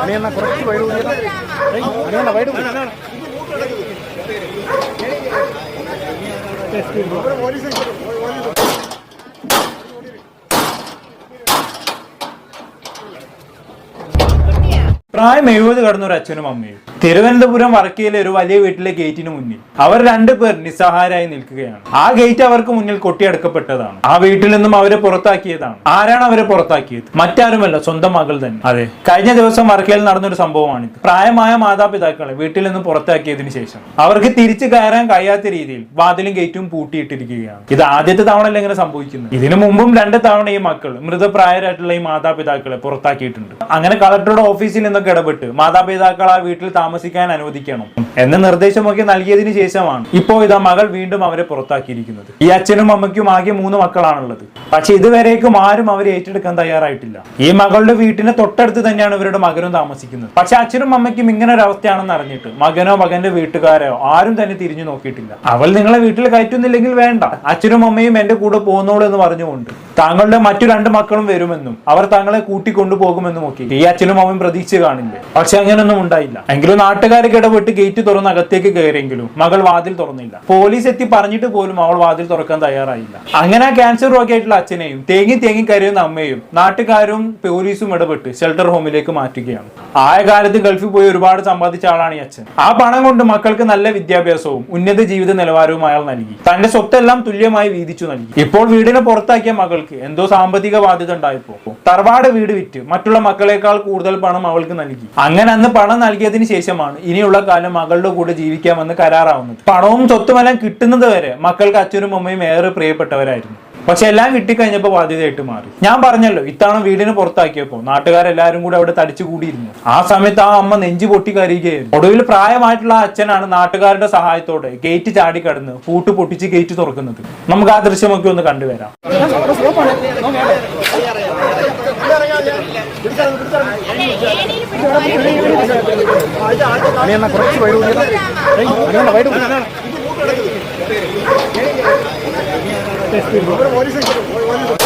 അണിയെന്ന കുറച്ച് wide അണിയെന്ന wide പ്രായം എഴുപത് കടന്നൊരു അച്ഛനും അമ്മയും. തിരുവനന്തപുരം വർക്കയിലെ ഒരു വലിയ വീട്ടിലെ ഗേറ്റിന് മുന്നിൽ അവർ രണ്ടുപേർ നിസ്സഹായരായി നിൽക്കുകയാണ്. ആ ഗേറ്റ് അവർക്ക് മുന്നിൽ കൊട്ടിയടക്കപ്പെട്ടതാണ്. ആ വീട്ടിൽ നിന്നും അവരെ പുറത്താക്കിയതാണ്. ആരാണ് അവരെ പുറത്താക്കിയത്? മറ്റാരുമല്ല സ്വന്തം മകൾ തന്നെ. അതെ. കഴിഞ്ഞ ദിവസം വർക്കയിൽ നടന്നൊരു സംഭവമാണിത്. പ്രായമായ മാതാപിതാക്കളെ വീട്ടിൽ നിന്നും പുറത്താക്കിയതിന് ശേഷം അവർക്ക് തിരിച്ചു കയറാൻ കഴിയാത്ത രീതിയിൽ വാതിലും ഗേറ്റും പൂട്ടിയിട്ടിരിക്കുകയാണ്. ഇത് ആദ്യത്തെ തവണയല്ല ഇങ്ങനെ സംഭവിക്കുന്നത്? ഇതിനു മുമ്പും രണ്ട് തവണ ഈ മക്കൾ മൃതപ്രായരായിട്ടുള്ള ഈ മാതാപിതാക്കളെ പുറത്താക്കിയിട്ടുണ്ട്. അങ്ങനെ കളക്ടറുടെ ഓഫീസിൽ നിന്നൊക്കെ ഇടപെട്ട് മാതാപിതാക്കൾ ആ വീട്ടിൽ താമസിക്കാൻ അനുവദിക്കണം എന്ന നിർദ്ദേശമൊക്കെ നൽകിയതിന് ശേഷമാണ് ഇപ്പോ ഇതാ മകൾ വീണ്ടും അവരെ പുറത്താക്കിയിരിക്കുന്നത്. ഈ അച്ഛനും അമ്മയ്ക്കും ആകെ മൂന്ന് മക്കളാണുള്ളത്. പക്ഷെ ഇതുവരേക്കും ആരും അവരെ ഏറ്റെടുക്കാൻ തയ്യാറായിട്ടില്ല. ഈ മകളുടെ വീട്ടിന് തൊട്ടടുത്ത് തന്നെയാണ് ഇവരുടെ മകനും താമസിക്കുന്നത്. പക്ഷെ അച്ഛനും അമ്മയ്ക്കും ഇങ്ങനെ ഒരു അവസ്ഥയാണെന്ന് അറിഞ്ഞിട്ട് മകനോ മകന്റെ വീട്ടുകാരോ ആരും തന്നെ തിരിഞ്ഞു നോക്കിയിട്ടില്ല. അവൾ നിങ്ങളെ വീട്ടിൽ കയറ്റുന്നില്ലെങ്കിൽ വേണ്ട. അച്ഛനും അമ്മയും എന്റെ കൂടെ പോകുന്നോളൂ എന്ന് പറഞ്ഞുകൊണ്ട് താങ്കളുടെ മറ്റു രണ്ട് മക്കളും വരുമെന്നും അവർ താങ്കളെ കൂട്ടിക്കൊണ്ടുപോകുമെന്നും ഒക്കെ. ഈ അച്ഛനും അവൻ പ്രതീക്ഷ കാണില്ലേ? പക്ഷെ അങ്ങനെയൊന്നും ഉണ്ടായില്ല. എങ്കിലും നാട്ടുകാരൊക്കെ ഇടപെട്ട് ഗേറ്റ് തുറന്ന് അകത്തേക്ക് കയറിയെങ്കിലും മകൾ വാതിൽ തുറന്നില്ല. പോലീസ് എത്തി പറഞ്ഞിട്ട് പോലും അവൾ വാതിൽ തുറക്കാൻ തയ്യാറായില്ല. അങ്ങനെ ക്യാൻസർ രോഗിയായിട്ടുള്ള അച്ഛനെയും തേങ്ങി തേങ്ങി കരയുന്ന അമ്മയും നാട്ടുകാരും പോലീസും ഇടപെട്ട് ഷെൽട്ടർ ഹോമിലേക്ക് മാറ്റുകയാണ്. ആയ കാലത്ത് ഗൾഫിൽ പോയി ഒരുപാട് സമ്പാദിച്ച ആളാണ് ഈ അച്ഛൻ. ആ പണം കൊണ്ട് മക്കൾക്ക് നല്ല വിദ്യാഭ്യാസവും ഉന്നത ജീവിത നിലവാരവും അയാൾ നൽകി. തന്റെ സ്വത്തെല്ലാം തുല്യമായി വീതിച്ചു നൽകി. ഇപ്പോൾ വീടിനെ പുറത്താക്കിയ മകൾക്ക് എന്തോ സാമ്പത്തിക ബാധ്യത ഉണ്ടായപ്പോ. തറവാട് വീട് വിറ്റ് മറ്റുള്ള മക്കളെക്കാൾ കൂടുതൽ പണം അവൾക്ക് നൽകി. അങ്ങനെ അന്ന് പണം നൽകിയതിന് ശേഷമാണ് ഇനിയുള്ള കാലം മകളുടെ കൂടെ ജീവിക്കാമെന്ന് കരാറാവുന്നത്. പണവും സ്വത്തുമെല്ലാം കിട്ടുന്നത് വരെ മക്കൾക്ക് അച്ഛനും അമ്മയും ഏറെ പ്രിയപ്പെട്ടവരായിരുന്നു. പക്ഷെ എല്ലാം കിട്ടിക്കഴിഞ്ഞപ്പോൾ ബാധ്യതയായിട്ട് മാറി. ഞാൻ പറഞ്ഞല്ലോ ഇത്തവണ വീടിന് പുറത്താക്കിയപ്പോ നാട്ടുകാരെല്ലാരും കൂടി അവിടെ തടിച്ചു കൂടിയിരുന്നു. ആ സമയത്ത് ആ അമ്മ നെഞ്ചു പൊട്ടി കരയുകയായിരുന്നു. ഒടുവിൽ പ്രായമായിട്ടുള്ള അച്ഛനാണ് നാട്ടുകാരുടെ സഹായത്തോടെ ഗേറ്റ് ചാടി ചാടിക്കടന്ന് പൂട്ട് പൊട്ടിച്ച് ഗേറ്റ് തുറക്കുന്നത്. നമുക്ക് ആ ദൃശ്യമൊക്കെ ഒന്ന് കണ്ടുവരാം. കുറച്ച് വൈഡ് വൈഡ് Festival.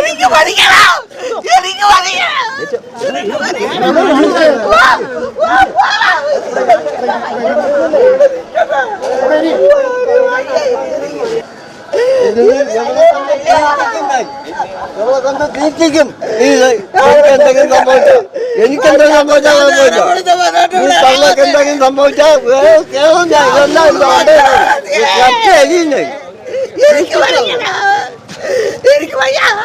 എനിക്ക് പഠിക്കണം എനിക്ക് പഠിക്കണം തീർച്ചയ്ക്കും എന്തെങ്കിലും സംഭവിച്ച എനിക്കെന്തെങ്കിലും സംഭവിച്ചാൽ തങ്ങൾക്ക് എന്തെങ്കിലും സംഭവിച്ചാൽ കേരളം ഞാൻ. ഇതെല്ലാം എരിയുന്നേ എനിക്ക് പഠിക്കണം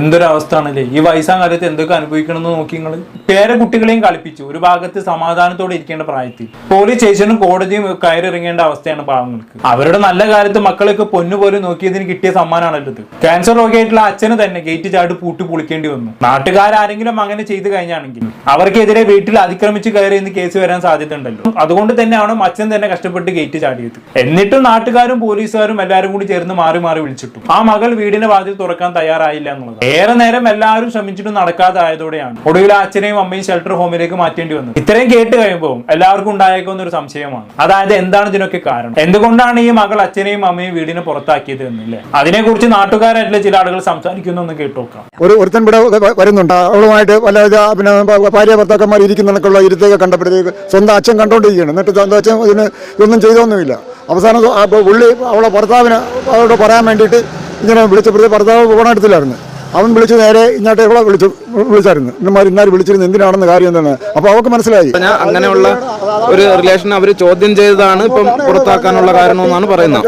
എന്തൊരു അവസ്ഥയാണല്ലേ ഈ വയസ്സാം കാലത്ത് എന്തൊക്കെ അനുഭവിക്കണം എന്ന് നോക്കി നിങ്ങൾ പേരെ കുട്ടികളെയും കളിപ്പിച്ചു. ഒരു ഭാഗത്ത് സമാധാനത്തോടെ ഇരിക്കേണ്ട പ്രായത്തിൽ. പോലീസ് സ്റ്റേഷനും കോടതിയും കയറിറങ്ങേണ്ട അവസ്ഥയാണ് പാവങ്ങൾക്ക്. അവരുടെ നല്ല കാലത്ത് മക്കളൊക്കെ പൊന്നുപോലെ നോക്കിയതിന് കിട്ടിയ സമ്മാനമാണല്ലോ ഇത്. ക്യാൻസർ രോഗിയായിട്ടുള്ള അച്ഛന് തന്നെ ഗേറ്റ് ചാടി പൂട്ടി പൊളിക്കേണ്ടി വന്നു. നാട്ടുകാരെങ്കിലും അങ്ങനെ ചെയ്തു കഴിഞ്ഞാണെങ്കിൽ അവർക്കെതിരെ വീട്ടിൽ അതിക്രമിച്ച് കയറി എന്ന് കേസ് വരാൻ സാധ്യത ഉണ്ടല്ലോ അതുകൊണ്ട് തന്നെയാണ് അച്ഛൻ തന്നെ കഷ്ടപ്പെട്ട് ഗേറ്റ് ചാടിയത്? എന്നിട്ടും നാട്ടുകാരും പോലീസുകാരും എല്ലാവരും കൂടി ചേർന്ന് മാറി മാറി വിളിച്ചിട്ടു. ആ മകൾ വീടിന്റെ വാതിൽ തുറക്കാൻ തയ്യാറായില്ല എന്നുള്ളത്. ഏറെ നേരം എല്ലാവരും ശ്രമിച്ചിട്ടും നടക്കാതായതോടെയാണ് ഒടുവിൽ അച്ഛനെയും അമ്മയും ഷെൽട്ടർ ഹോമിലേക്ക് മാറ്റേണ്ടി വന്നു ഇത്രയും കേട്ട് കഴിയുമ്പോൾ എല്ലാവർക്കും ഉണ്ടായേക്കുന്ന ഒരു സംശയമാണ്. അതായത് എന്താണ് ഇതിനൊക്കെ കാരണം? എന്തുകൊണ്ടാണ് ഈ മകൾ അച്ഛനെയും അമ്മയും വീടിന് പുറത്താക്കിയത് എന്നില്ലേ? അതിനെക്കുറിച്ച് നാട്ടുകാരായിട്ടുള്ള ചില ആളുകൾ സംസാരിക്കുന്നു എന്ന് കേട്ടോക്കാം. ഒരു ഒരുത്തൻ ഇവിടെ വരുന്നുണ്ട്. അവളുമായിട്ട് ഭാര്യ ഭർത്താക്കന്മാർ ഇരിക്കുന്നതൊക്കെയുള്ള ഇരുത്തേക്ക് കണ്ടപ്പോഴത്തേക്ക് സ്വന്തം അച്ഛൻ കണ്ടോണ്ടിരിക്കുകയാണ്. എന്നിട്ട് സ്വന്തം അച്ഛൻ ഇതിന് ഇതൊന്നും ചെയ്തൊന്നുമില്ല അവസാനം പുള്ളി അവളെ ഭർത്താവിന് അവരോട് പറയാൻ വേണ്ടിയിട്ട് ഇങ്ങനെ വിളിച്ചപ്പോഴത്തെ ഭർത്താവ് ഫോണെടുത്തില്ലായിരുന്നു അവൻ വിളിച്ച് നേരെ ഇങ്ങോട്ട് വിളിച്ചു. വിളിച്ചായിരുന്നു. ഇന്നമാർ ഇന്നാർ വിളിച്ചിരുന്നു എന്തിനാണെന്ന് കാര്യം എന്താണ്? അപ്പോൾ അവർക്ക് മനസ്സിലായി. അങ്ങനെയുള്ള ഒരു റിലേഷൻ അവർ ചോദ്യം ചെയ്തതാണ് ഇപ്പം പുറത്താക്കാനുള്ള കാരണമെന്നാണ് പറയുന്നത്.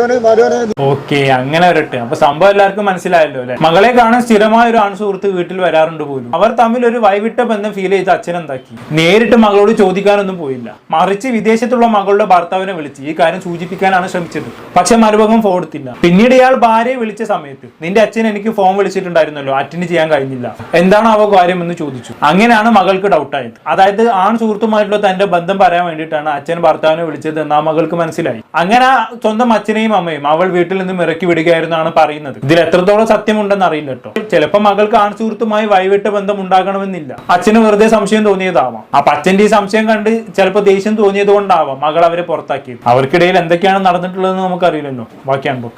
ഓക്കെ അങ്ങനെ വരട്ടെ. അപ്പൊ സംഭവം എല്ലാവർക്കും മനസ്സിലായല്ലോ അല്ലെ? മകളെ കാണാൻ സ്ഥിരമായ ഒരു ആൺ സുഹൃത്ത് വീട്ടിൽ വരാറുണ്ട് പോലും. അവർ തമ്മിൽ ഒരു വൈവിട്ട ബന്ധം ഫീൽ ചെയ്ത് അച്ഛൻ എന്താക്കി നേരിട്ട് മകളോട് ചോദിക്കാനൊന്നും പോയില്ല. മറിച്ച് വിദേശത്തുള്ള മകളുടെ ഭർത്താവിനെ വിളിച്ച് ഈ കാര്യം സൂചിപ്പിക്കാനാണ് ശ്രമിച്ചത്. പക്ഷെ മരുഭകം ഫോൺ എടുത്തില്ല. പിന്നീട് ഇയാൾ ഭാര്യയെ വിളിച്ച സമയത്ത് നിന്റെ അച്ഛൻ എനിക്ക് ഫോൺ വിളിച്ചിട്ടുണ്ടായിരുന്നല്ലോ. അറ്റൻഡ് ചെയ്യാൻ കഴിഞ്ഞില്ല. എന്താണ് അവ കാര്യം എന്ന് ചോദിച്ചു. അങ്ങനെയാണ് മകൾക്ക് ഡൗട്ടായത് അതായത് ആൺ സുഹൃത്തുമായിട്ടുള്ള തന്റെ ബന്ധം പറയാൻ വേണ്ടിയിട്ടാണ് അച്ഛൻ ഭർത്താവിനെ വിളിച്ചത് എന്ന് ആ മകൾക്ക് മനസ്സിലായി. അങ്ങനെ സ്വന്തം അച്ഛനെയും അമ്മയും അവൾ വീട്ടിൽ നിന്നും ഇറക്കി വിടുകയായിരുന്നാണ് പറയുന്നത്. ഇതിൽ എത്രത്തോളം സത്യമുണ്ടെന്ന് അറിയില്ല കേട്ടോ. ചിലപ്പോൾ മകൾക്ക് ആൺ സുഹൃത്തുമായി വൈവിട്ട ബന്ധം ഉണ്ടാകണമെന്നില്ല. അച്ഛന് വെറുതെ സംശയം തോന്നിയതാവാം. അപ്പൊ അച്ഛന്റെ ഈ സംശയം കണ്ട് ചിലപ്പോൾ ദേഷ്യം തോന്നിയത് കൊണ്ടാവാം മകൾ അവരെ പുറത്താക്കിയത്. അവർക്കിടയിൽ എന്തൊക്കെയാണ് നടന്നിട്ടുള്ളതെന്ന് നമുക്കറിയില്ലല്ലോ. ബാക്കി അനുഭവം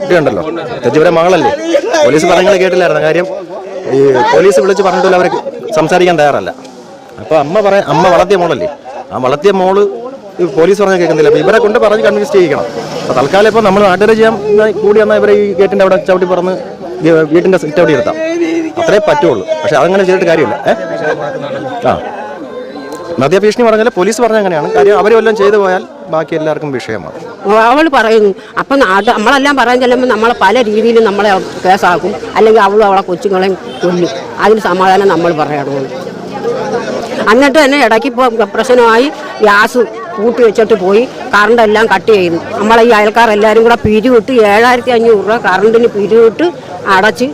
കുട്ടിയുണ്ടല്ലോ തെറ്റിവരെ മകളല്ലേ? പോലീസ് പറയുന്നത് കേട്ടില്ലായിരുന്നു? കാര്യം ഈ പോലീസ് വിളിച്ച് പറഞ്ഞിട്ടില്ല അവർ സംസാരിക്കാൻ തയ്യാറല്ല. അപ്പോൾ അമ്മ പറയാൻ അമ്മ വളർത്തിയ മോളല്ലേ? ആ വളർത്തിയ മോൾ പോലീസ് പറഞ്ഞാൽ കേൾക്കുന്നില്ല. അപ്പോൾ ഇവരെ കൊണ്ട് പറഞ്ഞ് കൺവിൻസ് ചെയ്യിക്കണം. അപ്പോൾ തൽക്കാലം ഇപ്പോൾ നമ്മൾ നാട്ടുകാർ ചെയ്യാൻ കൂടി വന്നാൽ ഇവരെ ഈ ഗേറ്റിന്റെ അവിടെ ചവിട്ടി പറഞ്ഞ് വീട്ടിന്റെ സിറ്റ് അവിടെ ഇരുത്താം. അത്രേ പറ്റുള്ളൂ. പക്ഷെ അതങ്ങനെ ചെയ്തിട്ട് കാര്യമില്ല. ഏ? ആ. മദ്യഭീഷണി പറഞ്ഞാൽ പോലീസ് പറഞ്ഞ അങ്ങനെയാണ്. കാര്യം അവരെല്ലാം ചെയ്തു പോയാൽ ബാക്കി എല്ലാവർക്കും വിഷയമാണ്. അവൾ പറയുന്നു അപ്പം നമ്മളെല്ലാം പറയാൻ ചെല്ലുമ്പോൾ നമ്മളെ പല രീതിയിലും നമ്മളെ കേസാക്കും. അല്ലെങ്കിൽ അവളും അവളെ കൊച്ചുങ്ങളെയും കൊല്ലും. അതിന് സമാധാനം നമ്മൾ പറയണമെന്ന് എന്നിട്ട് തന്നെ ഇടയ്ക്ക് ഇപ്പോൾ പ്രശ്നമായി ഗ്യാസ് കൂട്ടി വെച്ചിട്ട് പോയി കറണ്ട് എല്ലാം കട്ട് ചെയ്തു നമ്മളെ ഈ അയൽക്കാരെല്ലാവരും കൂടെ പിരിവിട്ട് ഏഴായിരത്തി അഞ്ഞൂറ് രൂപ കറണ്ടിന് പിരിവിട്ട് അടച്ച്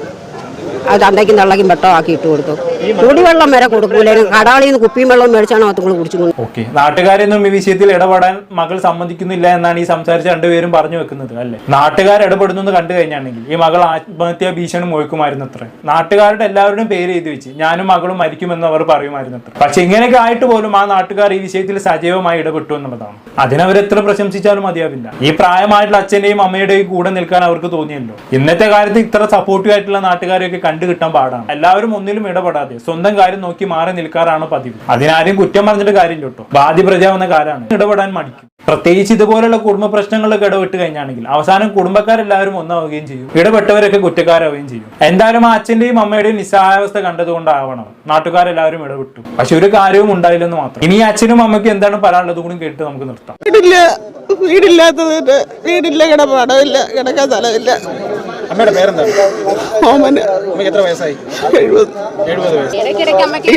അത് അന്തയ്ക്കും തള്ളക്കും ആക്കി ഇട്ട് കൊടുത്തു. കുടിവെള്ളം വരെ കൊടുക്കൂലും? കടാളിൽ നിന്ന് കുപ്പിയും വെള്ളം മേടിച്ചാണ് അത് കുടിച്ചു ഓക്കെ. നാട്ടുകാരൊന്നും ഈ വിഷയത്തിൽ ഇടപെടാൻ മകൾ സമ്മതിക്കുന്നില്ല എന്നാണ് ഈ സംസാരിച്ച രണ്ടുപേരും പറഞ്ഞു വെക്കുന്നത് അല്ലെ? നാട്ടുകാർ ഇടപെടുന്നു കണ്ടു കഴിഞ്ഞാണെങ്കിൽ ഈ മകൾ ആത്മഹത്യാ ഭീഷണി മുഴക്കുമായിരുന്നു അത്ര നാട്ടുകാരുടെ എല്ലാവരുടെയും പേര് എഴുതി വെച്ച് ഞാനും മകളും മരിക്കുമെന്ന് അവർ പറയുമായിരുന്നു അത്ര പക്ഷെ ഇങ്ങനെയൊക്കെ ആയിട്ട് പോലും ആ നാട്ടുകാർ ഈ വിഷയത്തിൽ സജീവമായി ഇടപെട്ടു എന്നുള്ളതാണ്. അതിനവർ എത്ര പ്രശംസിച്ചാലും മതിയാവില്ല. ഈ പ്രായമായിട്ടുള്ള അച്ഛന്റെയും അമ്മയുടെയും കൂടെ നിൽക്കാൻ അവർക്ക് തോന്നിയല്ലോ. ഇന്നത്തെ കാലത്ത് ഇത്ര സപ്പോർട്ടീവ് ആയിട്ടുള്ള നാട്ടുകാരെയൊക്കെ കണ്ടു കിട്ടാൻ പാടാണ്. എല്ലാവരും ഒന്നിലും ഇടപെടാതെ സ്വന്തം കാര്യം നോക്കി മാറി നിൽക്കാറാണ് പതിവ്. അതിനാരും കുറ്റം പറഞ്ഞിട്ട് കാര്യമില്ല കേട്ടോ. ബാധ്യ പ്രജാവുന്ന കാലാണ്. ഇടപെടാൻ മടിക്കും. പ്രത്യേകിച്ച് ഇതുപോലുള്ള കുടുംബ പ്രശ്നങ്ങളൊക്കെ ഇടപെട്ട് കഴിഞ്ഞാണെങ്കിൽ അവസാനം കുടുംബക്കാരെല്ലാവരും ഒന്നാവുകയും ചെയ്യും. ഇടപെട്ടവരൊക്കെ കുറ്റക്കാരാവുകയും ചെയ്യും. എന്തായാലും ആ അച്ഛന്റെയും അമ്മയുടെയും നിസ്സഹായാവസ്ഥ കണ്ടതുകൊണ്ടാവണം നാട്ടുകാരെല്ലാവരും ഇടപെട്ടു. പക്ഷെ ഒരു കാര്യവും ഉണ്ടായില്ലെന്ന് മാത്രം. ഇനി അച്ഛനും അമ്മയ്ക്കും എന്താണ് പറയാനുള്ളത് കൂടി കേട്ട് നമുക്ക് നിർത്താം. വീടില്ല. വീടില്ലാത്തതിന്റെ വീടില്ല കിടപ്പാടമില്ല കിടക്കാൻ സ്ഥലമില്ല. അമ്മയുടെ പേരെന്താണ്? ഓമന് അമ്മയ്ക്ക് എത്ര വയസ്സായി? എഴുപത്. വയസ്സ്. ഇടയ്ക്കിടയ്ക്ക്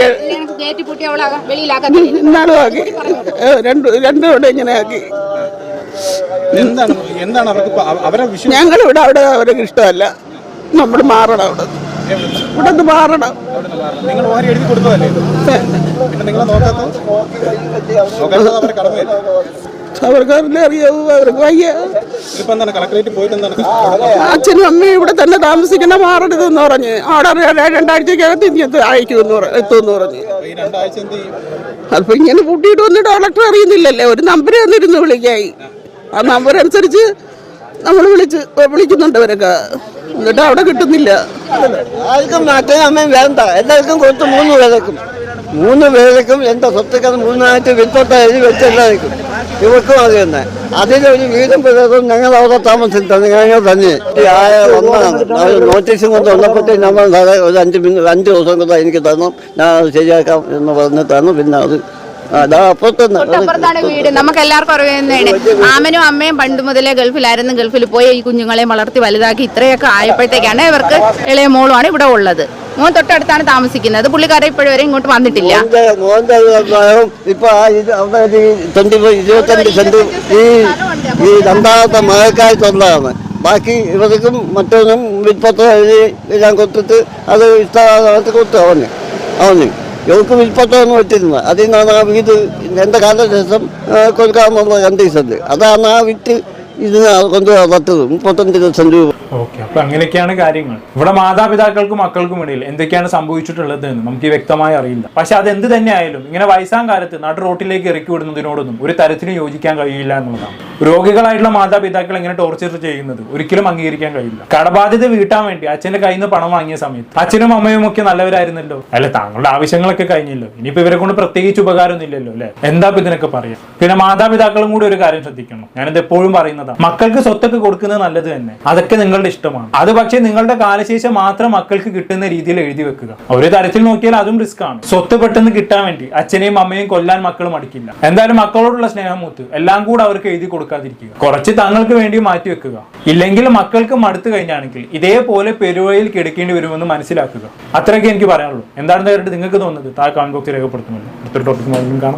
ഗേറ്റ് പൂട്ടി അവളെ വെളിയിലാക്കത്തില്ല ഇന്നാളും ആക്കി. രണ്ട് രണ്ടും ഇവിടെ ഇങ്ങനെ ആക്കി. എന്താണ് എന്താണ് അവർക്ക് അവരെ ഞങ്ങൾ ഇവിടെ അവിടെ അവർക്ക് ഇഷ്ടമല്ല. നമ്മൾ മാറണം അവിടെ. ഇവിടെ നിന്ന് മാറണം. നിങ്ങൾ ഓഹരി എഴുതി കൊടുത്തതല്ലേ? പിന്നെ നിങ്ങളെ നോക്കാത്ത? അവർക്കറിയില്ല അറിയാവൂ അവർക്ക് വയ്യ. അച്ഛനും അമ്മയും ഇവിടെ തന്നെ താമസിക്കണ മാറരുതെന്ന് പറഞ്ഞ്. അവിടെ രണ്ടാഴ്ചക്കകത്ത് ഇനി എത്ത- അയക്കുമെന്ന് എത്തുമെന്ന് പറഞ്ഞ്. അപ്പൊ ഇങ്ങനെ കൂട്ടിയിട്ട് വന്നിട്ട് ഡോക്ടർ അറിയുന്നില്ലല്ലേ? ഒരു നമ്പർ തന്നിരുന്നു വിളിക്കായി. ആ നമ്പർ അനുസരിച്ച് നമ്മൾ വിളിച്ച് വിളിക്കുന്നുണ്ട് അവരൊക്കെ. എന്നിട്ട് അവിടെ കിട്ടുന്നില്ല. ആർക്കും അച്ഛനും അമ്മയും വേണ്ട. എല്ലാവർക്കും കൊടുത്ത് മൂന്ന് പേരേക്കും. മൂന്ന് എന്റെ സ്വത്തുക്കൾ മൂന്നായിട്ട് എഴുതി വെച്ചെല്ലാവർക്കും ഇവർക്കും അത് തന്നെ. അതിലൊരു വീടും പ്രദേശവും ഞങ്ങൾ അവിടെ താമസിച്ചത് ഞങ്ങൾ തന്നെ. ആയ ഒന്നാണ് നോട്ടീസും കൊണ്ട് വന്നപ്പോഴത്തേക്ക് നമ്മൾ സാറേ ഒരു അഞ്ച് മിനിറ്റ് അഞ്ച് ദിവസം കൊണ്ട് എനിക്ക് തന്നു. ഞാൻ അത് ശരിയാക്കാം എന്ന് തന്നു. പിന്നെ അത് വീട്. നമുക്ക് എല്ലാവർക്കും അറിയുന്നതാണ്. ആമനും അമ്മയും പണ്ട് മുതലേ ഗൾഫിലായിരുന്നു. ഗൾഫിൽ പോയി ഈ കുഞ്ഞുങ്ങളെ വളർത്തി വലുതാക്കി ഇത്രയൊക്കെ ആയപ്പോഴത്തേക്കാണ് ഇവർക്ക് ഇളയ മോളുമാണ് ഇവിടെ ഉള്ളത്. മോൻ തൊട്ടടുത്താണ് താമസിക്കുന്നത്. പുള്ളിക്കാരെ ഇപ്പോഴും വരെ ഇങ്ങോട്ട് വന്നിട്ടില്ല. ഇപ്പൊ ബാക്കി ഇവർക്കും മറ്റൊന്നും വിൽപ്പത്ത് എഴുതി എല്ലാം കൊടുത്തിട്ട് അത് ഇഷ്ടമാകാത്ത കൊടുത്തു അവന്. അവന്. ഇവർക്ക് വിൽപ്പത്തൊന്നും വെച്ചിരുന്നത് അതിൽ നിന്നാണ് ആ വീട് എന്റെ കാലശേഷം കൊടുക്കാമെന്നുള്ള കണ്ടീഷനിൽ അതാണ് ആ വിറ്റ് ഇതിന് കൊണ്ട് പത്തത് മുപ്പത്തഞ്ച് ലക്ഷം രൂപ. ഓക്കെ അപ്പൊ അങ്ങനെയൊക്കെയാണ് കാര്യങ്ങൾ. ഇവിടെ മാതാപിതാക്കൾക്കും മക്കൾക്കും ഇടയിൽ എന്തൊക്കെയാണ് സംഭവിച്ചിട്ടുള്ളത് എന്ന് നമുക്ക് വ്യക്തമായി അറിയില്ല. പക്ഷെ അത് എന്ത് തന്നെ ആയാലും ഇങ്ങനെ വയസ്സാം കാലത്ത് നാട്ടു റോട്ടിലേക്ക് ഇറക്കി വിടുന്നതിനോടൊന്നും ഒരു തരത്തിലും യോജിക്കാൻ കഴിയില്ല എന്നുള്ളതാണ്. രോഗികളായിട്ടുള്ള മാതാപിതാക്കൾ എങ്ങനെ ടോർച്ചർ ചെയ്യുന്നത്? ഒരിക്കലും അംഗീകരിക്കാൻ കഴിയില്ല. കടബാധ്യത വീട്ടാൻ വേണ്ടി അച്ഛന്റെ കയ്യിൽ നിന്ന് പണം വാങ്ങിയ സമയത്ത് അച്ഛനും അമ്മയും ഒക്കെ നല്ലവരായിരുന്നല്ലോ? അല്ലെ താങ്കളുടെ ആവശ്യങ്ങളൊക്കെ കഴിഞ്ഞല്ലോ. ഇനിയിപ്പോ ഇവരെ കൊണ്ട് പ്രത്യേകിച്ച് ഉപകാരമൊന്നും ഇല്ലല്ലോ അല്ലെ? എന്താ ഇതിനൊക്കെ പറയാം? പിന്നെ മാതാപിതാക്കളും കൂടി ഒരു കാര്യം ശ്രദ്ധിക്കണം. ഞാനിത് എപ്പോഴും പറയുന്നതാണ് മക്കൾക്ക് സ്വത്തൊക്കെ കൊടുക്കുന്നത് നല്ലത് തന്നെ. അതൊക്കെ നിങ്ങളുടെ ഇഷ്ടമാണ്. അത് പക്ഷേ നിങ്ങളുടെ കാലശേഷം മാത്രം മക്കൾക്ക് കിട്ടുന്ന രീതിയിൽ എഴുതി വെക്കുക. ഒരു തരത്തിൽ നോക്കിയാൽ അതും റിസ്ക് ആണ്. സ്വത്ത് പെട്ടെന്ന് കിട്ടാൻ വേണ്ടി അച്ഛനെയും അമ്മയും കൊല്ലാൻ മക്കൾ മടിക്കില്ല. എന്തായാലും മക്കളോടുള്ള സ്നേഹം മൂത്ത്. എല്ലാം കൂടെ അവർക്ക് എഴുതി കൊടുക്കാതിരിക്കുക. കുറച്ച് തങ്ങൾക്ക് വേണ്ടി മാറ്റി വെക്കുക. ഇല്ലെങ്കിൽ മക്കൾക്ക് മടുത്തു കഴിഞ്ഞാണെങ്കിൽ ഇതേപോലെ പെരുവഴിയിൽ കിടക്കേണ്ടി വരുമെന്ന് മനസ്സിലാക്കുക. അത്രയൊക്കെ എനിക്ക് പറയാനുള്ളൂ. എന്താണെന്ന് കേട്ടിട്ട് നിങ്ങൾക്ക് തോന്നുന്നത്? താഴെ കമന്റ് ബോക്സിൽ അടുത്തൊരു ടോപ്പിക്കും കാണാം.